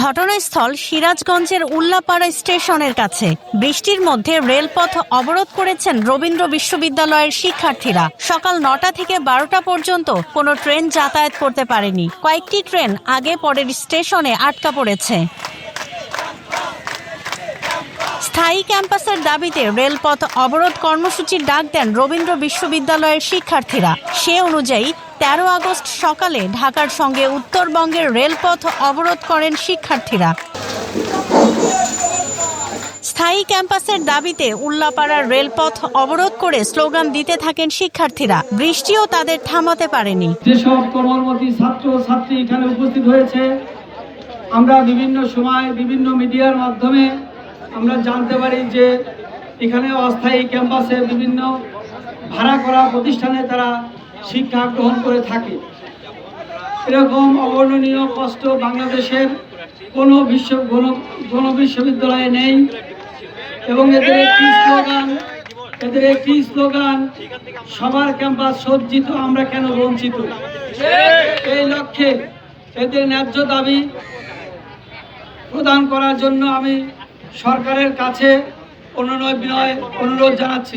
ঘটনাস্থল সিরাজগঞ্জের উল্লাপাড়া স্টেশনের কাছে। বৃষ্টির মধ্যে রেলপথ অবরোধ করেছেন রবীন্দ্র বিশ্ববিদ্যালয়ের শিক্ষার্থীরা। সকাল নটা থেকে বারোটা পর্যন্ত কোনো ট্রেন যাতায়াত করতে পারেনি। কয়েকটি ট্রেন আগে পরের স্টেশনে আটকা পড়েছে। স্থায়ী ক্যাম্পাসের দাবিতে রেলপথ অবরোধ কর্মসূচির ডাক দেন রবীন্দ্র বিশ্ববিদ্যালয়ের শিক্ষার্থীরা। সে অনুযায়ী তেরো আগস্ট সকালে ঢাকার সঙ্গে উত্তরবঙ্গের রেলপথ অবরোধ করেন শিক্ষার্থীরা। স্থায়ী ক্যাম্পাসের দাবিতে উল্লাপাড়ার রেলপথ অবরোধ করে স্লোগান দিতে থাকেন শিক্ষার্থীরা। বৃষ্টিও তাদের থামাতে পারেনি। যেসব কোমলমতি ছাত্র ছাত্রী এখানে উপস্থিত হয়েছে, আমরা বিভিন্ন সময় বিভিন্ন মিডিয়ার মাধ্যমে আমরা জানতে পারি যে এখানে অস্থায়ী ক্যাম্পাসে বিভিন্ন ভাড়া করা প্রতিষ্ঠানে তারা শিক্ষা গ্রহণ করে থাকে। এরকম অবর্ণনীয় কষ্ট বাংলাদেশের কোনো বিশ্ব কোনো বিশ্ববিদ্যালয়ে নেই এবং এদের একটি স্লোগান এদের একটি স্লোগান, সবার ক্যাম্পাস সজ্জিত, আমরা কেন বঞ্চিত? এই লক্ষ্যে এদের ন্যায্য দাবি প্রদান করার জন্য আমি সরকারের কাছে অনুনয় বিনয় অনুরোধ জানাচ্ছি।